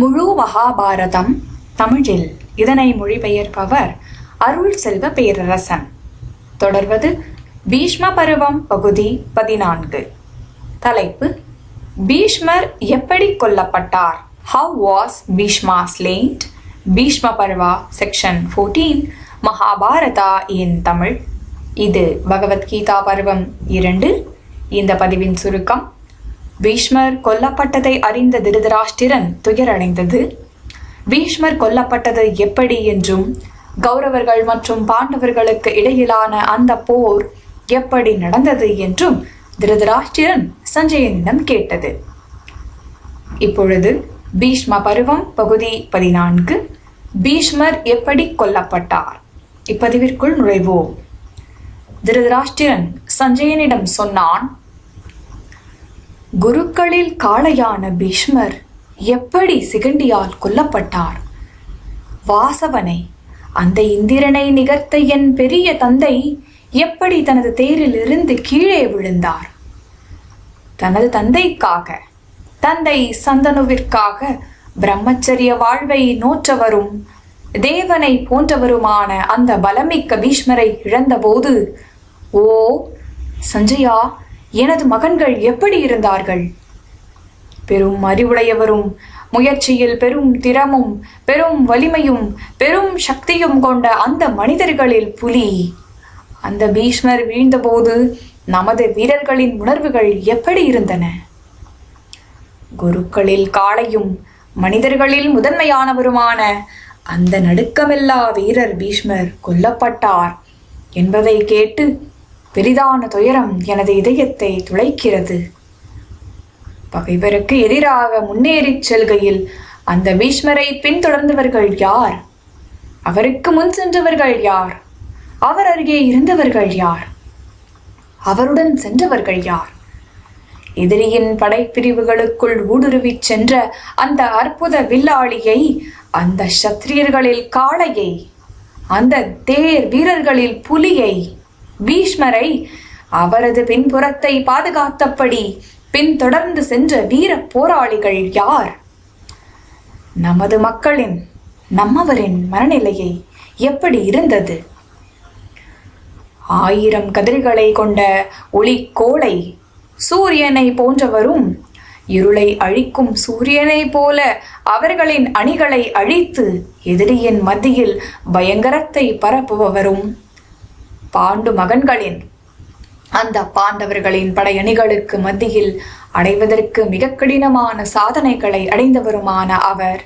முழு மகாபாரதம் தமிழில். இதனை மொழிபெயர்ப்பவர் அருள் செல்வ பேரரசன். தொடர்வது பீஷ்ம பருவம் பகுதி பதினான்கு. தலைப்பு பீஷ்மர் எப்படி கொல்லப்பட்டார்? How was Bhishma slain Bhishma Parva section fourteen Mahabharata in Tamil. இது பகவத்கீதா பருவம் இரண்டு. இந்த பதிவின் சுருக்கம் பீஷ்மர் கொல்லப்பட்டதை அறிந்த திருதராஷ்டிரன் துயரடைந்தது. பீஷ்மர் கொல்லப்பட்டது எப்படி என்றும் கௌரவர்கள் மற்றும் பாண்டவர்களுக்கு இடையிலான அந்த போர் எப்படி நடந்தது என்றும் திருதராஷ்டிரன் சஞ்சயனிடம் கேட்டது. இப்பொழுது பீஷ்ம பருவம் பகுதி பதினான்கு. பீஷ்மர் எப்படி கொல்லப்பட்டார்? இப்பதிவிற்குள் நுழைவோம். திருதராஷ்டிரன் சஞ்சயனிடம் சொன்னான் குருக்களில் காளையான பீஷ்மர் எப்படி சிகண்டியால் கொல்லப்பட்டார்? வாசவனை அந்த இந்திரனை நிகர்த்த என் பெரிய தந்தை எப்படி தனது தேரில் இருந்து கீழே விழுந்தார்? தனது தந்தைக்காக தந்தை சந்தனுவிற்காக பிரம்மச்சரிய வாழ்வை நோற்றவரும் தேவனை போன்றவருமான அந்த பலமிக்க பீஷ்மரை இழந்தபோது ஓ சஞ்சயா எனது மகன்கள் எப்படி இருந்தார்கள்? பெரும் அறிவுடையவரும் முயற்சியில் பெரும் திறமும் பெரும் வலிமையும் பெரும் சக்தியும் கொண்ட அந்த மனிதர்களில் புலி. அந்த பீஷ்மர் வீழ்ந்தபோது நமது வீரர்களின் உணர்வுகள் எப்படி இருந்தன? குருக்களில் காளையும் மனிதர்களில் முதன்மையானவருமான அந்த நடுக்கமில்லா வீரர் பீஷ்மர் கொல்லப்பட்டார் என்பதை கேட்டு பெரிதான துயரம் எனது இதயத்தை துளைக்கிறது. பகைவருக்கு எதிராக முன்னேறிச் செல்கையில் அந்த பீஷ்மரை பின்தொடர்ந்தவர்கள் யார்? அவருக்கு முன் சென்றவர்கள் யார்? அவர் அருகே இருந்தவர்கள் யார்? அவருடன் சென்றவர்கள் யார்? எதிரியின் படைப்பிரிவுகளுக்குள் ஊடுருவிச் சென்ற அந்த அற்புத வில்லாளியை அந்த சத்திரியர்களில் காளையை அந்த தேர் வீரர்களில் புலியை பீஷ்மரை அவரது பின்புறத்தை பாதுகாத்தபடி பின்தொடர்ந்து சென்ற வீர போராளிகள் யார்? நமது மக்களின் நம்மவரின் மனநிலையை எப்படி இருந்தது? ஆயிரம் கதிர்களை கொண்ட ஒளிக்கோளை சூரியனை போன்றவரும் இருளை அழிக்கும் சூரியனைப் போல அவர்களின் அணிகளை அழித்து எதிரியின் மத்தியில் பயங்கரத்தை பரப்புபவரும் பாண்டு மகன்களின் அந்த பாண்டவர்களின் படையணிகளுக்கு மத்தியில் அடைவதற்கு மிக கடினமான சாதனைகளை அடைந்தவருமான அவர்.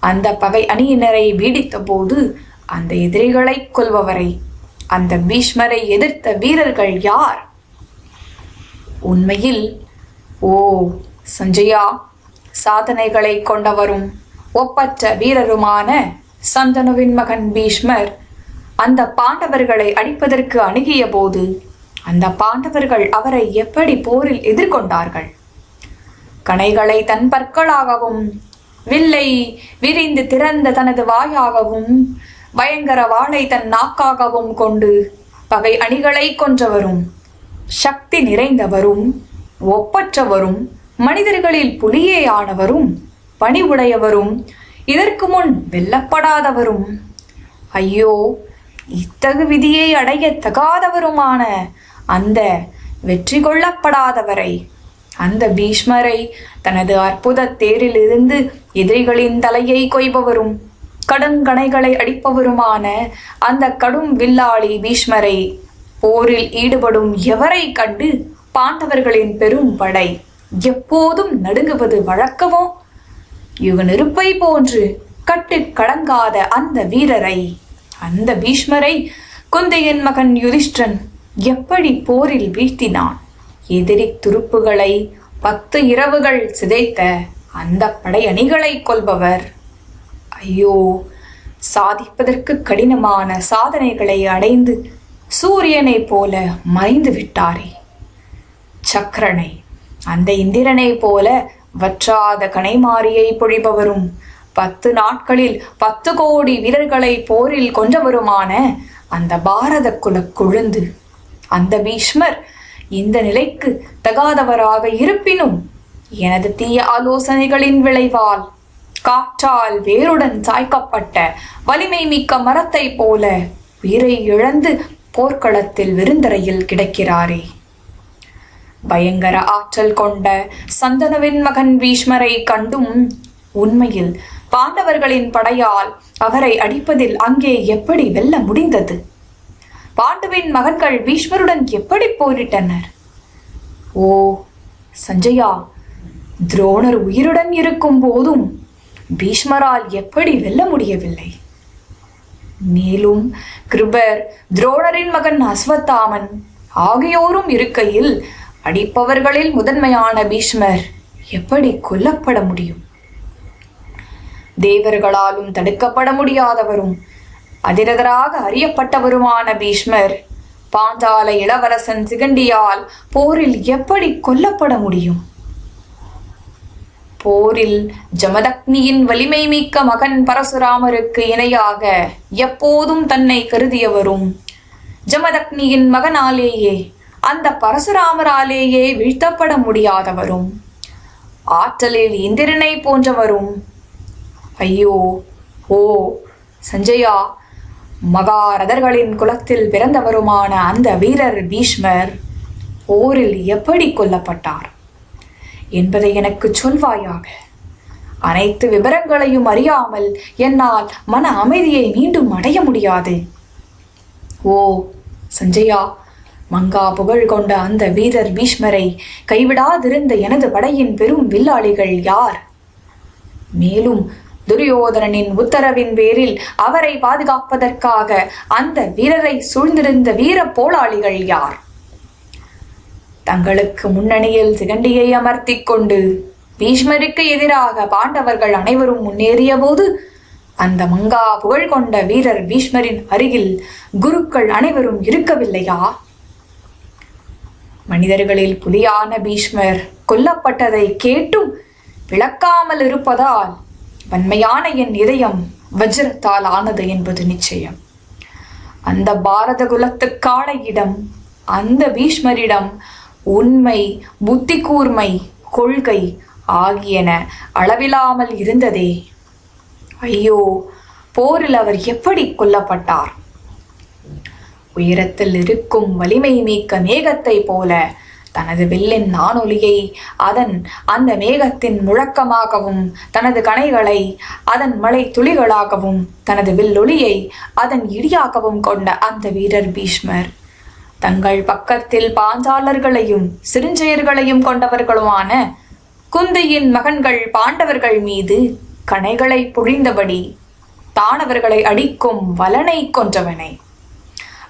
அந்த பகை அணியினரை பீடித்த போது அந்த எதிரிகளை கொல்பவரை அந்த பீஷ்மரை எதிர்த்த வீரர்கள் யார்? உண்மையில் ஓ சஞ்சயா சாதனைகளை கொண்டவரும் ஒப்பற்ற வீரருமான சந்தனுவின் மகன் பீஷ்மர் அந்த பாண்டவர்களை அடிப்பதற்கு அணுகிய போது அந்த பாண்டவர்கள் அவரை எப்படி போரில் எதிர்கொண்டார்கள்? கணைகளை தன் பற்களாகவும் வில்லை விரிந்து திறந்த தனது வாயாகவும் பயங்கர வாளை தன் நாக்காகவும் கொண்டு பகை அணிகளை கொன்றவரும் சக்தி நிறைந்தவரும் ஒப்பற்றவரும் மனிதர்களில் புலியே ஆனவரும் பணிவுடையவரும் இதற்கு முன் வெல்லப்படாதவரும். ஐயோ இத்தகு விதியை அடைய தகாதவருமான அந்த வெற்றி கொள்ளப்படாதவரை. அந்த பீஷ்மரை தனது அற்புத தேரிலிருந்து எதிரிகளின் தலையை கொய்பவரும் கடுங்கணைகளை அடிப்பவருமான அந்த கடும் வில்லாளி பீஷ்மரை போரில் ஈடுபடும் எவரை கண்டு பாண்டவர்களின் பெரும் படை எப்போதும் நடுங்குவது வழக்கமோ? யுக நெருப்பை போன்று கட்டு கடங்காத அந்த வீரரை அந்த பீஷ்மரை குந்தையின் மகன் யுதிஷ்டன் எப்படி போரில் வீழ்த்தினான்? எதிரி துருப்புகளை பத்து இரவுகள் சிதைத்த அந்த படையணிகளை கொல்பவர். ஐயோ சாதிப்பதற்கு கடினமான சாதனைகளை அடைந்து சூரியனைப் போல மறைந்து விட்டாரே. சக்கரனை அந்த இந்திரனைப் போல வற்றாத கனைமாரியை பொழிபவரும் பத்து நாட்களில் பத்து கோடி வீரர்களை போரில் கொன்றவருமான அந்த பாரத குல கொழுந்து. அந்த பீஷ்மர் இந்த நிலைக்கு தகாதவராக இருப்பினும் எனது தீய ஆலோசனைகளின் விளைவால் காற்றால் வேருடன் சாய்க்கப்பட்ட வலிமை மிக்க மரத்தை போல உயிரை இழந்து போர்க்களத்தில் விருந்தரையில் கிடக்கிறாரே. பயங்கர ஆற்றல் கொண்ட சந்தனுவின் மகன் பீஷ்மரை கண்டும் உண்மையில் பாண்டவர்களின் படையால் அவரை அடிப்பதில் அங்கே எப்படி வெல்ல முடிந்தது? பாண்டுவின் மகன்கள் பீஷ்மருடன் எப்படி போரிட்டனர்? ஓ சஞ்சயா துரோணர் உயிருடன் இருக்கும் போதும் பீஷ்மரால் எப்படி வெல்ல முடியவில்லை? மேலும் கிருபர் துரோணரின் மகன் அஸ்வத்தாமன் ஆகியோரும் இருக்கையில் அடிப்பவர்களில் முதன்மையான பீஷ்மர் எப்படி கொல்லப்பட முடியும்? தேவர்களாலும் தடுக்கப்பட முடியாதவரும் அதிரதராக அறியப்பட்டவருமான பீஷ்மர் பாஞ்சால இளவரசன் சிகண்டியால் போரில் எப்படி கொல்லப்பட முடியும்? போரில் ஜமதக்னியின் வலிமை மிக்க மகன் பரசுராமருக்கு இணையாக எப்போதும் தன்னை கருதியவரும் ஜமதக்னியின் மகனாலேயே அந்த பரசுராமராலேயே வீழ்த்தப்பட முடியாதவரும் ஆற்றலில் இந்திரனை போன்றவரும் ஐயோ ஓ சஞ்சயா. மகாரதர்களின் குலத்தில் பிறந்தவருமான அந்த வீரர் பீஷ்மர் போரில் எப்படி கொல்லப்பட்டார் என்பதை எனக்கு சொல்வாயாக. அனைத்து விவரங்களையும் அறியாமல் என்னால் மன அமைதியை மீண்டும் அடைய முடியாது. ஓ சஞ்சயா மங்கா புகழ் கொண்ட அந்த வீரர் பீஷ்மரை கைவிடாதிருந்த எனது படையின் பெரும் வில்லாளிகள் யார்? மேலும் துரியோதனனின் உத்தரவின் பேரில் அவரை பாதுகாப்பதற்காக அந்த வீரரை சூழ்ந்திருந்த வீர போராளிகள் யார்? தங்களுக்கு முன்னணியில் சிகண்டியை அமர்த்தி கொண்டு பீஷ்மருக்கு எதிராக பாண்டவர்கள் அனைவரும் முன்னேறிய போது அந்த மங்கா புகழ் கொண்ட வீரர் பீஷ்மரின் அருகில் குருக்கள் அனைவரும் இருக்கவில்லையா? மனிதர்களில் புலியான பீஷ்மர் கொல்லப்பட்டதை கேட்டும் விளக்காமல் இருப்பதால் வன்மையான என் இதயம் வஜ்ரத்தால் ஆனது என்பது நிச்சயம். அந்த பாரத குலத்துக்கான இடம் அந்த பீஷ்மரிடம் உண்மை புத்தி கூர்மை கொள்கை ஆகியன அளவிலாமல் இருந்ததே. ஐயோ போரில் அவர் எப்படி கொல்லப்பட்டார்? உயரத்தில் இருக்கும் வலிமை மிக்க மேகத்தை போல தனது வில்லின் நானொலியை அதன் அந்த மேகத்தின் முழக்கமாகவும் தனது கனைகளை அதன் மலை துளிகளாகவும் தனது வில்லொளியை அதன் இடியாகவும் கொண்ட அந்த வீரர் பீஷ்மர். தங்கள் பக்கத்தில் பாஞ்சாலர்களையும் சிறுஞ்செயர்களையும் கொண்டவர்களுமான குந்தியின் மகன்கள் பாண்டவர்கள் மீது கணைகளை பொழிந்தபடி தானவர்களை அடிக்கும் வலனை கொன்றவனை.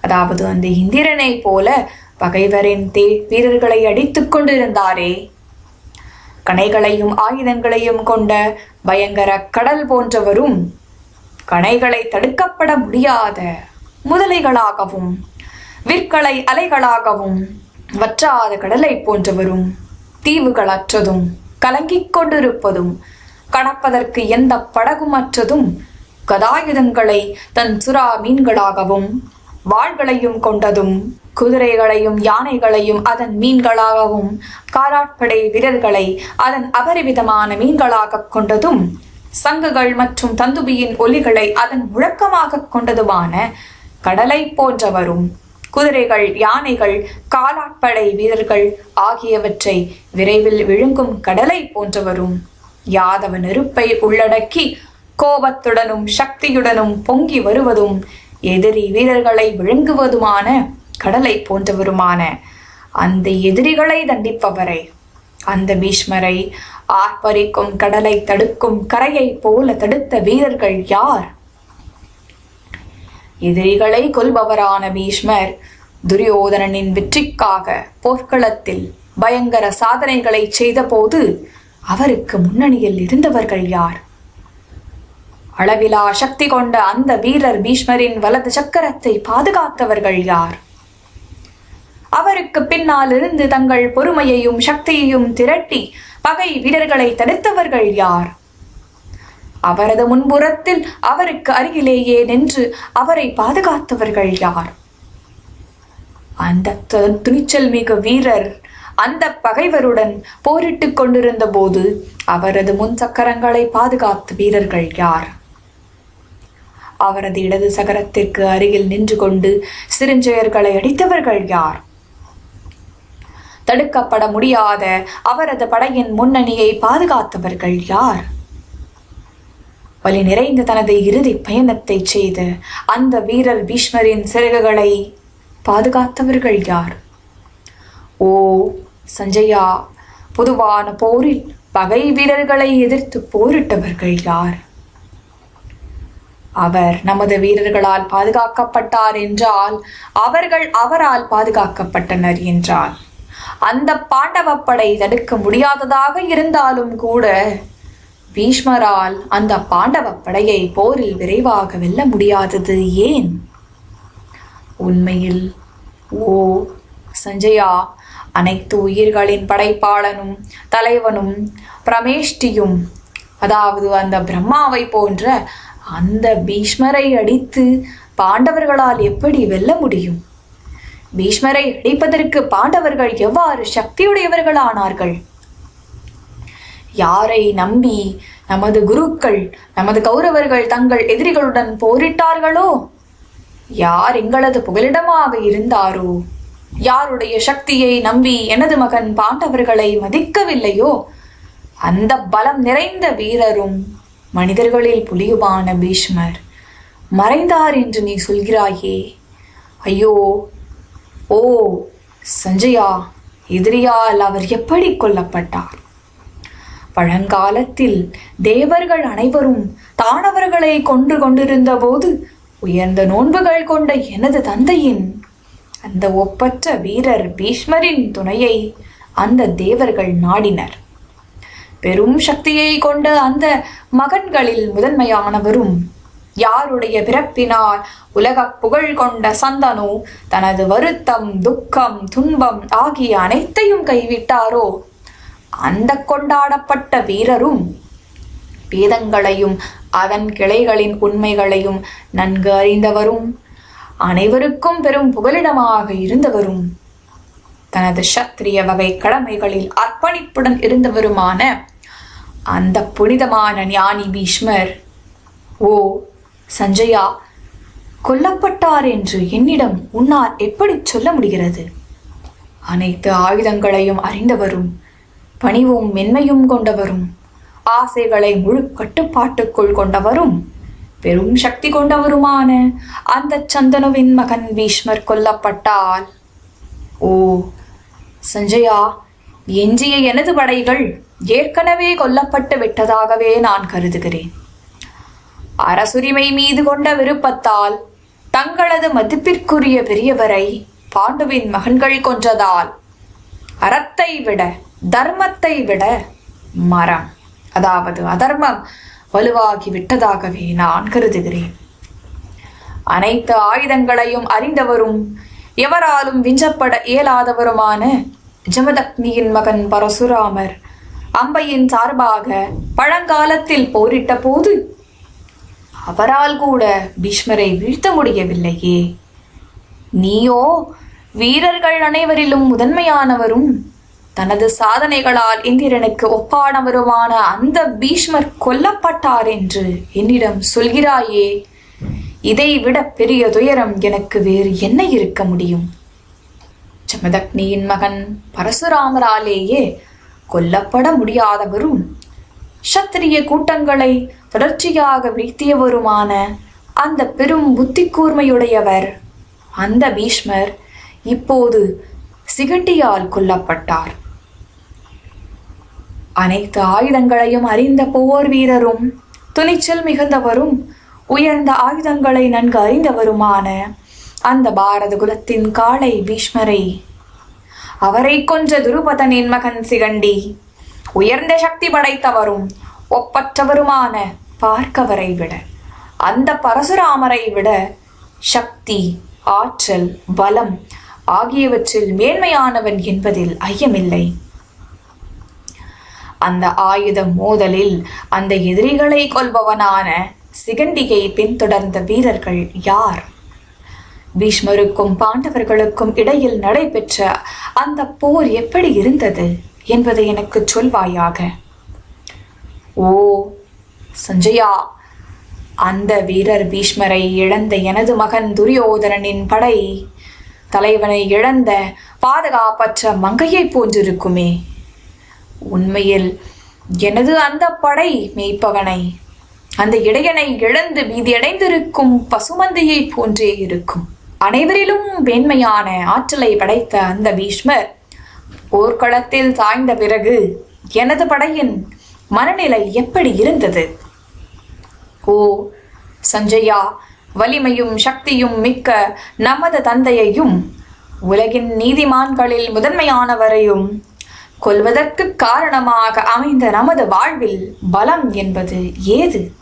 அதாவது அந்த இந்திரனை போல பகைவரின் தே வீரர்களை அடித்துக் கொண்டிருந்தாரே. கணைகளையும் ஆயுதங்களையும் கொண்ட பயங்கர கடல் போன்றவரும் கணைகளை தடுக்கப்பட முடியாத முதலைகளாகவும் விற்களை அலைகளாகவும் வற்றாத கடலை போன்றவரும் தீவுகளற்றதும் கலங்கிக் கொண்டிருப்பதும் கடப்பதற்கு எந்த படகுமற்றதும் கதாயுதங்களை தன் சுறா மீன்களாகவும் வாள்களையும் கொண்டதும் குதிரைகளையும் யானைகளையும் அதன் மீன்களாகவும் காலாட்படை வீரர்களை அதன் அபரிவிதமான மீன்களாகக் கொண்டதும் சங்குகள் மற்றும் தந்துபியின் ஒலிகளை அதன் முழக்கமாகக் கொண்டதுமான கடலை போன்றவரும் குதிரைகள் யானைகள் காலாட்படை வீரர்கள் ஆகியவற்றை விரைவில் விழுங்கும் கடலை போன்றவரும் யாதவ நெருப்பை உள்ளடக்கி கோபத்துடனும் சக்தியுடனும் பொங்கி வருவதும் எதிரி வீரர்களை விழுங்குவதுமான கடலை போன்றவருமான. அந்த எதிரிகளை தண்டிப்பவரை. அந்த பீஷ்மரை ஆர்ப்பரிக்கும் கடலை தடுக்கும் கரையைப் போல தடுத்த வீரர்கள் யார்? எதிரிகளை கொல்பவரான பீஷ்மர் துரியோதனனின் வெற்றிக்காக போர்க்களத்தில் பயங்கர சாதனைகளை செய்தபோது அவருக்கு முன்னணியில் இருந்தவர்கள் யார்? அளவிலா சக்தி கொண்ட அந்த வீரர் பீஷ்மரின் வலது சக்கரத்தை பாதுகாத்தவர்கள் யார்? அவருக்கு பின்னால் இருந்து தங்கள் பொறுமையையும் சக்தியையும் திரட்டி பகை வீரர்களை தடுத்தவர்கள் யார்? அவரது முன்புறத்தில் அவருக்கு அருகிலேயே நின்று அவரை பாதுகாத்தவர்கள் யார்? அந்த துணிச்சல் மிகு வீரர் அந்த பகைவருடன் போரிட்டுக் கொண்டிருந்த போது அவரது முன் சக்கரங்களை பாதுகாத்த வீரர்கள் யார்? அவரது இடது சக்கரத்திற்கு அருகில் நின்று கொண்டு சிறுஞ்செயர்களை அடித்தவர்கள் யார்? தடுக்கப்பட முடியாத அவரது படையின் முன்னணியை பாதுகாத்தவர்கள் யார்? வலி நிறைந்த தனது இறுதி பயணத்தை செய்து அந்த வீரர் பீஷ்மரின் சிறகுகளை பாதுகாத்தவர்கள் யார்? ஓ சஞ்சயா பொதுவான போரில் பகை வீரர்களை எதிர்த்து போரிட்டவர்கள் யார்? அவர் நமது வீரர்களால் பாதுகாக்கப்பட்டார் என்றால் அவர்கள் அவரால் பாதுகாக்கப்பட்டனர் என்றால் அந்த பாண்டவ படை தடுக்க முடியாததாக இருந்தாலும் கூட பீஷ்மரால் அந்த பாண்டவ படையை போரில் விரைவாக வெல்ல முடியாதது ஏன்? உண்மையில் ஓ சஞ்சயா அனைத்து உயிர்களின் படைப்பாளனும் தலைவனும் பிரமேஷ்டியும் அதாவது அந்த பிரம்மாவை போன்ற அந்த பீஷ்மரை அடித்து பாண்டவர்களால் எப்படி வெல்ல முடியும்? பீஷ்மரை அடிப்பதற்கு பாண்டவர்கள் எவ்வாறு சக்தியுடையவர்களானார்கள்? யாரை நம்பி நமது குருக்கள் நமது கௌரவர்கள் தங்கள் எதிரிகளுடன் போரிட்டார்களோ? யார் எங்களது புகலிடமாக இருந்தாரோ? யாருடைய சக்தியை நம்பி எனது மகன் பாண்டவர்களை மதிக்கவில்லையோ அந்த பலம் நிறைந்த வீரரும் மனிதர்களில் புலியுமான பீஷ்மர் மறைந்தார் என்று நீ சொல்கிறாயே. ஐயோ ஓ சஞ்சயா எதிரியால் அவர் எப்படி கொல்லப்பட்டார்? பழங்காலத்தில் தேவர்கள் அனைவரும் தானவர்களை கொன்று கொண்டிருந்த போது உயர்ந்த நோன்புகள் கொண்ட எனது தந்தையின் அந்த ஒப்பற்ற வீரர் பீஷ்மரின் துணையை அந்த தேவர்கள் நாடினர். பெரும் சக்தியை கொண்ட அந்த மகன்களில் முதன்மையானவரும் யாருடைய பிறப்பினால் உலக புகழ் கொண்ட சந்தனு தனது வருத்தம் துக்கம் துன்பம் ஆகிய அனைத்தையும் கைவிட்டாரோ? அந்த கொண்டாடப்பட்ட வீரரும் வேதங்களையும் அதன் கிளைகளின் உண்மைகளையும் நன்கு அறிந்தவரும் அனைவருக்கும் பெரும் புகலிடமாக இருந்தவரும். தனது சத்திரிய வகை கடமைகளில் அர்ப்பணிப்புடன் இருந்தவருமான அந்த புனிதமான ஞானி பீஷ்மர். ஓ சஞ்சயா கொல்லப்பட்டார் என்று என்னிடம் உன்னால் எப்படி சொல்ல முடிகிறது? அனைத்து ஆயுதங்களையும் அறிந்தவரும் பணிவும் மென்மையும் கொண்டவரும் ஆசைகளை முழு கட்டுப்பாட்டுக்குள் கொண்டவரும் பெரும் சக்தி கொண்டவருமான அந்த சந்தனுவின் மகன் பீஷ்மர் கொல்லப்பட்டால் ஓ சஞ்சயா எஞ்சிய எனது படைகள் ஏற்கனவே கொல்லப்பட்டு விட்டதாகவே நான் கருதுகிறேன். அரசுரிமை மீது கொண்ட விருப்பத்தால் தங்களது மதிப்பிற்குரிய பெரியவரை பாண்டுவின் மகன்கள் கொன்றதால் அறத்தை விட தர்மத்தை விட மரம் அதாவது அதர்மம் வலுவாகி விட்டதாகவே நான் கருதுகிறேன். அனைத்து ஆயுதங்களையும் அறிந்தவரும் எவராலும் விஞ்சப்பட இயலாதவருமான ஜமதக்னியின் மகன் பரசுராமர் அம்பையின் சார்பாக பழங்காலத்தில் போரிட்ட போது அவரால் கூட பீஷ்மரை வீழ்த்த முடியவில்லையே. நீயோ வீரர்கள் அனைவரிலும் முதன்மையானவரும் தனது சாதனைகளால் இந்திரனுக்கு ஒப்பானவருமான அந்த பீஷ்மர் கொல்லப்பட்டார் என்று என்னிடம் சொல்கிறாயே. இதைவிட பெரிய துயரம் எனக்கு வேறு என்ன இருக்க முடியும்? ஜமதக்னியின் மகன் பரசுராமராலேயே கொல்லப்பட முடியாதவரும் சத்திரிய கூட்டங்களை தொடர்ச்சியாக வீழ்த்தியவருமான அந்த பெரும் புத்தி கூர்மையுடையவர் அந்த பீஷ்மர் இப்போது சிகண்டியால் கொல்லப்பட்டார். அனைத்து ஆயுதங்களையும் அறிந்த போர் வீரரும் துணிச்சல் மிகுந்தவரும் உயர்ந்த ஆயுதங்களை நன்கு அறிந்தவருமான அந்த பாரத குலத்தின் காளை பீஷ்மரை. அவரை கொன்ற துருபதனின் மகன் சிகண்டி உயர்ந்த சக்தி படைத்தவரும் ஒப்பற்றவருமான பார்க்கவரை விட அந்த பரசுராமரை விட சக்தி ஆற்றல் பலம் ஆகியவற்றில் மேன்மையானவன் என்பதில் ஐயமில்லை. அந்த ஆயுத மோதலில் அந்த எதிரிகளை கொள்பவனான சிகண்டியை பின்தொடர்ந்த வீரர்கள் யார்? பீஷ்மருக்கும் பாண்டவர்களுக்கும் இடையில் நடைபெற்ற அந்த போர் எப்படி இருந்தது என்பதை எனக்கு சொல்வாயாக. ஓ சஞ்சயா அந்த வீரர் பீஷ்மரை இழந்த எனது மகன் துரியோதனனின் படை. தலைவனை இழந்த பாதுகாப்பற்ற மங்கையைப் போன்றிருக்குமே. உண்மையில் எனது அந்த படை மெய்ப்பவனை அந்த இடையனை இழந்து பீதியடைந்திருக்கும் பசுமந்தையை போன்றே இருக்கும். அனைவரிலும் வேண்மையான ஆற்றலை படைத்த அந்த பீஷ்மர் போர்க்களத்தில் சாய்ந்த பிறகு எனது படையின் மனநிலை எப்படி இருந்தது? ஓ சஞ்சயா வலிமையும் சக்தியும் மிக்க நமது தந்தையையும் உலகின் நீதிமான்களில் முதன்மையானவரையும் கொல்வதற்கு காரணமாக அமைந்த நமது வாழ்வில் பலம் என்பது ஏது?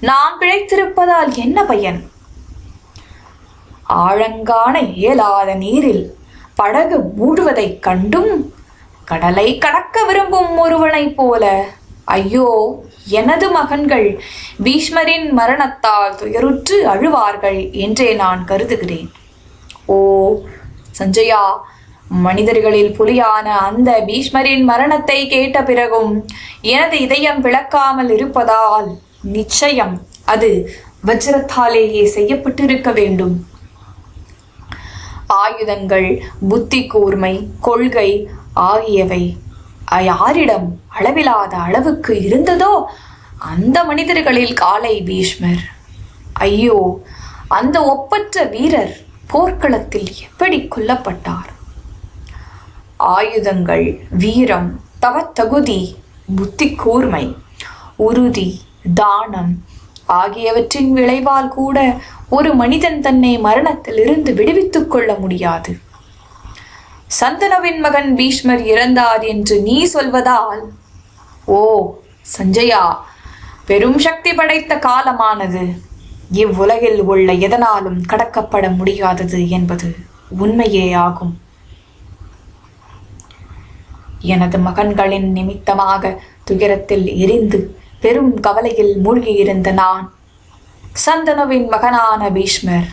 நாம் பிழைத்திருப்பதால் என்ன பயன்? ஆழங்கான இயலாத நீரில் படகு மூடுவதைக் கண்டும் கடலை கடக்க விரும்பும் ஒருவனைப் போல. ஐயோ எனது மகன்கள் பீஷ்மரின் மரணத்தால் துயருற்று அழுவார்கள் என்றே நான் கருதுகிறேன். ஓ சஞ்சயா மனிதர்களில் புலியான அந்த பீஷ்மரின் மரணத்தை கேட்ட பிறகும் எனது இதயம் விளக்காமல் இருப்பதால் நிச்சயம் அது வஜ்ரத்தாலேயே செய்யப்பட்டிருக்க வேண்டும். ஆயுதங்கள் புத்தி கூர்மை கொள்கை ஆகியவை யாரிடம் அளவிலாத அளவுக்கு இருந்ததோ அந்த மனிதர்களில் காலை பீஷ்மர். ஐயோ அந்த ஒப்பற்ற வீரர் போர்க்களத்தில் எப்படி கொல்லப்பட்டார்? ஆயுதங்கள் வீரம் தவத்தகுதி புத்தி கூர்மை உறுதி தானம் ஆகியவற்றின் விளைவால் கூட ஒரு மனிதன் தன்னை மரணத்திலிருந்து விடுவித்துக் கொள்ள முடியாது. சந்தனுவின் மகன் பீஷ்மர் இறந்தார் என்று நீ சொல்வதால் ஓ சஞ்சயா பெரும் சக்தி படைத்த காலமானது. இவ்வுலகில் உள்ள எதனாலும் கடக்கப்பட முடியாதது என்பது உண்மையே ஆகும். எனது மகன்களின் நிமித்தமாக துயரத்தில் எரிந்து பெரும் கவலையில் மூழ்கியிருந்த நான் சந்தனுவின் மகனான பீஷ்மர்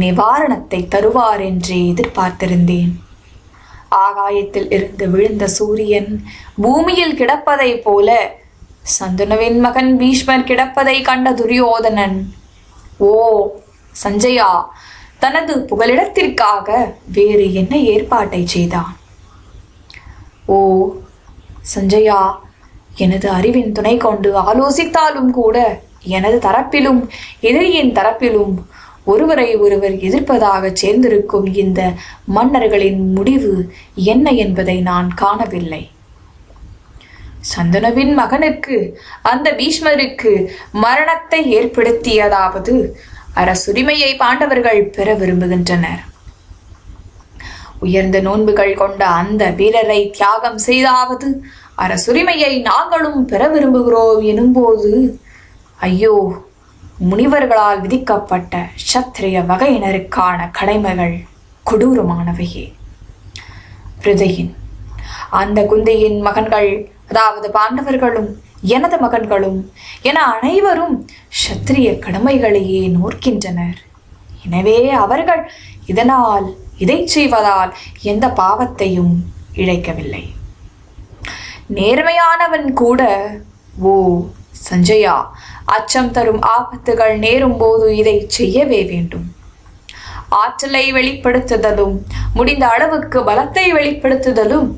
நிவாரணத்தை தருவார் என்றே எதிர்பார்த்திருந்தேன். ஆகாயத்தில் இருந்து விழுந்த சூரியன் பூமியில் கிடப்பதைப் போல சந்துனவின் மகன் பீஷ்மர் கிடப்பதை கண்ட துரியோதனன் ஓ சஞ்சயா தனது புகலிடத்திற்காக வேறு என்ன ஏற்பாட்டை செய்தான்? ஓ சஞ்சயா எனது அறிவின் துணை கொண்டு ஆலோசித்தாலும் கூட எனது தரப்பிலும் எதிரியின் தரப்பிலும் ஒருவரை ஒருவர் எதிர்ப்பதாக சேர்ந்திருக்கும் இந்த மன்னர்களின் முடிவு என்ன என்பதை நான் காணவில்லை. சந்தனுவின் மகனுக்கு அந்த பீஷ்மருக்கு மரணத்தை ஏற்படுத்தியதாவது அரசுரிமையை பாண்டவர்கள் பெற விரும்புகின்றனர். உயர்ந்த நோன்புகள் கொண்ட அந்த வீரரை தியாகம் செய்தாவது அரசுரிமையை நாங்களும் பெற விரும்புகிறோம் எனும்போது ஐயோ முனிவர்களால் விதிக்கப்பட்ட சத்திரிய வகையினருக்கான கடமைகள் கொடூரமானவையே. பிரதையின் அந்த குந்தையின் மகன்கள் அதாவது பாண்டவர்களும் எனது மகன்களும் என அனைவரும் சத்திரிய கடமைகளையே நோக்கின்றனர். எனவே அவர்கள் இதனால் இதை செய்வதால் எந்த பாவத்தையும் இழைக்கவில்லை. நேர்மையானவன் கூட ஓ சஞ்சயா அச்சம் தரும் ஆபத்துகள் நேரும் போது இதை செய்யவே வேண்டும். ஆற்றலை வெளிப்படுத்துதலும் முடிந்த அளவுக்கு பலத்தை வெளிப்படுத்துதலும்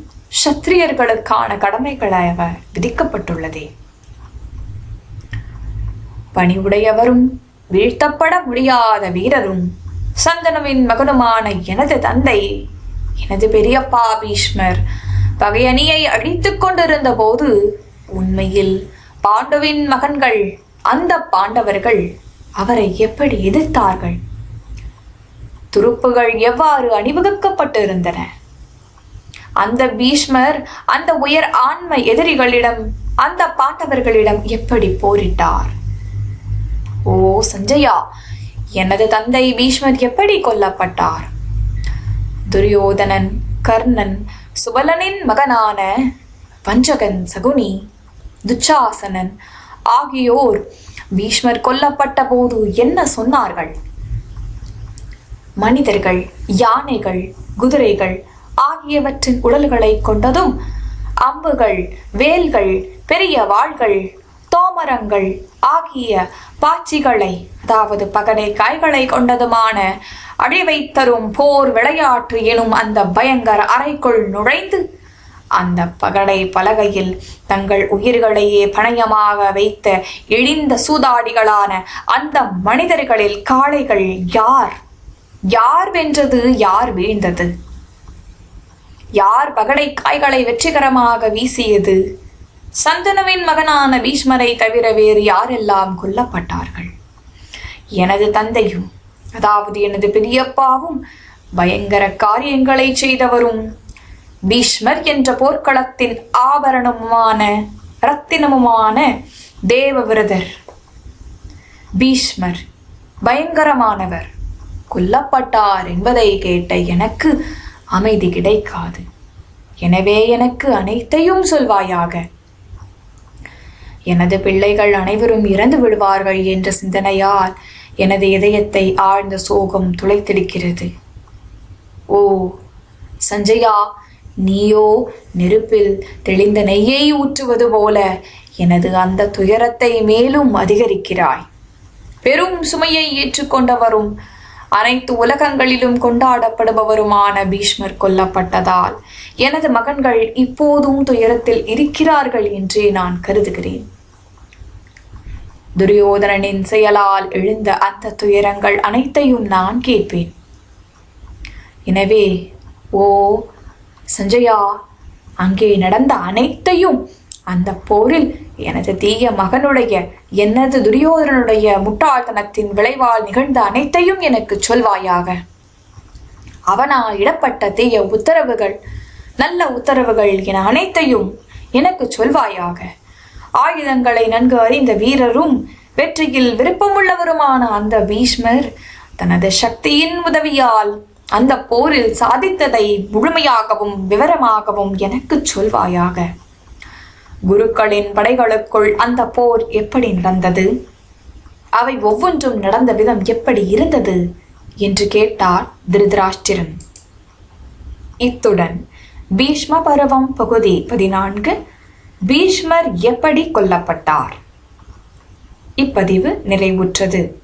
சத்திரியர்களுக்கான கடமைகளாக விதிக்கப்பட்டுள்ளதே. பணிவுடையவரும் வீழ்த்தப்பட முடியாத வீரரும் சந்தனுவின் மகனுமான எனது தந்தை எனது பெரியப்பா பீஷ்மர் பகையணியை அழித்துக் கொண்டிருந்த போது உண்மையில் பாண்டுவின் மகன்கள் அந்த பாண்டவர்கள் அவரை எப்படி எதிர்த்தார்கள்? துருப்புகள் எவ்வாறு அணிவகுக்கப்பட்டிருந்தன? அந்த பீஷ்மர் அந்த உயர் ஆன்ம எதிரிகளிடம் அந்த பாண்டவர்களிடம் எப்படி போரிட்டார்? ஓ சஞ்சயா எனது தந்தை பீஷ்மர் எப்படி கொல்லப்பட்டார்? துரியோதனன் கர்ணன் சுபலனின் மகனான வஞ்சகன் சகுனி துச்சாசனன் ஆகியோர் பீஷ்மர் கொல்லப்பட்ட போது என்ன சொன்னார்கள்? மனிதர்கள் யானைகள் குதிரைகள் ஆகியவற்றின் உடல்களை கொண்டதும் அம்புகள் வேல்கள் பெரிய வாள்கள் தோமரங்கள் ஆகிய பாச்சிகளை அதாவது பகடை காய்களை கொண்டதுமான அழிவை தரும் போர் விளையாட்டு எனும் அந்த பயங்கர அறைக்குள் நுழைந்து அந்த பகடை பலகையில் தங்கள் உயிர்களையே பணயமாக வைத்த இழிந்த சூதாடிகளான அந்த மனிதர்களில் காளைகள் யார்? யார் வென்றது? யார் வீழ்ந்தது? யார் பகடை காய்களை வெற்றிகரமாக வீசியது? சந்தனுவின் மகனான பீஷ்மரை தவிர வேறு யாரெல்லாம் கொல்லப்பட்டார்கள்? எனது தந்தையும் அதாவது எனது பெரியப்பாவும் பயங்கர காரியங்களை செய்தவரும் பீஷ்மர் என்ற போர்க்களத்தின் ஆபரணமுமான ரத்தினமுமான தேவவிரதர். பீஷ்மர் பயங்கரமானவர். கொல்லப்பட்டார் என்பதை கேட்ட எனக்கு அமைதி கிடைக்காது. எனவே எனக்கு அனைத்தையும் சொல்வாயாக. எனது பிள்ளைகள் அனைவரும் இறந்து விடுவார்கள் என்ற சிந்தனையால் எனது இதயத்தை ஆழ்ந்த சோகம் துளைத்திடுக்கிறது ஓ சஞ்சயா நீயோ நெருப்பில் தெளிந்த நெய்யை ஊற்றுவது போல எனது அந்த துயரத்தை மேலும் அதிகரிக்கிறாய். பெரும் சுமையை ஏற்றுக்கொண்டவரும் அனைத்து உலகங்களிலும் கொண்டாடப்படுபவருமான பீஷ்மர் கொல்லப்பட்டதால் எனது மகன்கள் இப்போதும் துயரத்தில் இருக்கிறார்கள் என்றே நான் கருதுகிறேன். துரியோதனனின் செயலால் எழுந்த அந்த துயரங்கள் அனைத்தையும் நான் கேட்பேன். எனவே ஓ சஞ்சயா அங்கே நடந்த அனைத்தையும் அந்த போரில் எனது தீய மகனுடைய எனது துரியோதனனுடைய முட்டாள்தனத்தின் விளைவால் நிகழ்ந்த அனைத்தையும் எனக்கு சொல்வாயாக. அவனால் இடப்பட்ட தீய உத்தரவுகள் நல்ல உத்தரவுகள் என அனைத்தையும் எனக்கு சொல்வாயாக. ஆயுதங்களை நன்கு அறிந்த வீரரும் வெற்றியில் விருப்பமுள்ளவருமான அந்த பீஷ்மர் தனது சக்தியின் உதவியால் அந்த போரில் சாதித்ததை முழுமையாகவும் விவரமாகவும் எனக்கு சொல்வாயாக. குருக்களின் படைகளுக்குள் அந்த போர் எப்படி நடந்தது? அவை ஒவ்வொன்றும் நடந்த விதம் எப்படி இருந்தது? என்று கேட்டார் திருதராஷ்டிரன். இத்துடன் பீஷ்ம பருவம் பகுதி பதினான்கு பீஷ்மர் எப்படி கொல்லப்பட்டார்? இப்பதிவு நிறைவுற்றது.